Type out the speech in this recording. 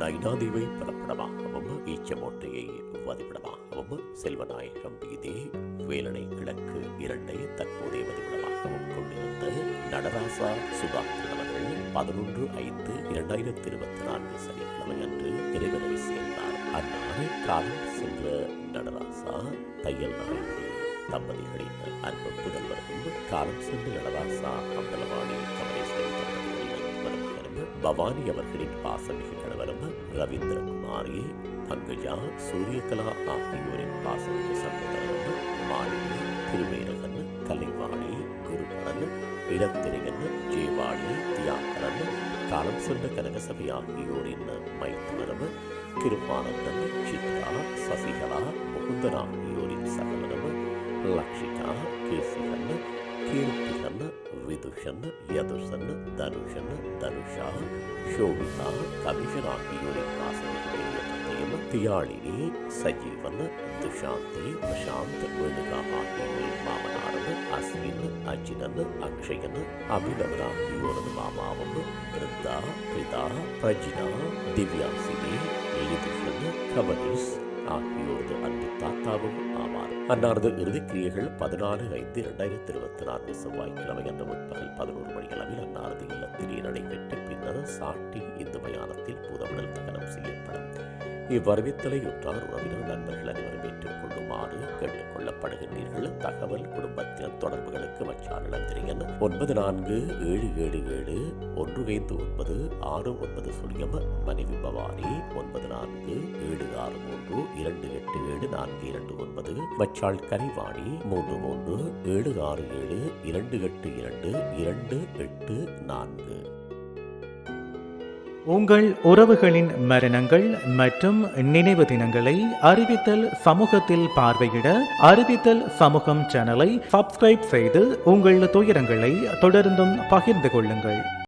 நைனாதீவை பிறப்பிடமாகவும் ஈச்சமோட்டையை வதிவிடமாகவும் செல்வநாயகம் வீதி வேலனை கிழக்கு இரண்டை தற்போதைய வதிவிடமாகவும் கொண்டிருந்த நடராசா சுதாகரன் அவர்கள் பதினொன்று ஐந்து இரண்டாயிரத்தி இருபத்தி நான்கு சனிக்கிழமை அன்று நிறைவேறி சேர்ந்தார். அந்நாள் காலம் சென்ற நடராசா தையல் நாயகி தம்பதிகளின் அன்பு புதல்வரும் காலம் சென்ற நடராசா அம்பலவாணி கமலேஸ்வரி பவானி அவர்களின் பாசமிகு கணவரும் ரவீந்திரகுமாரி பங்கஜா சூரியகலா ஆகியோரின் பாசமிகு சகோதரரும் மாலினி திருவேரகன் கலைவாணி குருபரன் இடத்திரையன் ஜெயவாணி தியாகரன் காலம் சென்ற கனகசபை ஆகியோரின் மைத்துனரும் கிருபானந்தன் சித்ரா சசிகலா முகுந்தன் ஆகியோரின் சகலரும் லக்ஷிகா கேசிகன் கீர்த்திகன் விதுஷன் யதுஷன் தனுஷன் தனுஷா ஷோபிகா கமிஷன் ஆகியோரின் வாசனைகளின் தந்தையும் தியாழினி சஜீவன் துஷாந்தி பிரசாந்த் வேணுகா ஆகியோரின் மாமனாரது அஸ்வின் அஜினன் அக்ஷயன் அபிநவன் ஆகியோரது மாமாவும் பிருந்தா பிரிதா பிரஜினா திவ்யாசினி லிதுஷன் கமனிஸ் ஆகியோரது அன்பு தாத்தாவும் ஆவார். அன்னாரது இறுதிக்கிரியைகள் பதினாலு ஐந்து இரண்டாயிரத்தி இருபத்தி நான்கு செவ்வாய்க்கிழமை அன்று முற்பகல் பதினோரு மணி அளவில் அன்னாரது இல்லத்திலே நடைபெற்று பின்னர் சாட்டி இந்து மயானத்தில் பூதவுடல் தகனம் செய்யப்படும். இவ்வறிவித்தலை உற்றார் உறவினர் நண்பர்கள் அனைவரும் ஏற்றுக் கொள்ளுமாறு கேட்டுக் கொள்ளப்படுகின்றீர்கள். தகவல் குடும்பத்தினர் தொடர்புகளுக்கு வச்சார் இளந்திரியன். ஒன்பது நான்கு ஏழு ஏழு ஏழு ஒன்று ஐந்து ஒன்பது ஆறு ஒன்பது சுழியம் மனைவி பவானி ஒன்பது நான்கு மூன்று இரண்டு எட்டு ஏழு நான்கு இரண்டு ஒன்பது மச்சாள் கரிவாணி மூன்று மூன்று ஏழு ஆறு ஏழு இரண்டு எட்டு இரண்டு இரண்டு எட்டு நான்கு. உங்கள் உறவுகளின் மரணங்கள் மற்றும் நினைவு தினங்களை அறிவித்தல் சமூகத்தில் பார்வையிட அறிவித்தல் சமூகம் சேனலை சப்ஸ்கிரைப் செய்து உங்கள் துயரங்களை தொடர்ந்தும் பகிர்ந்து கொள்ளுங்கள்.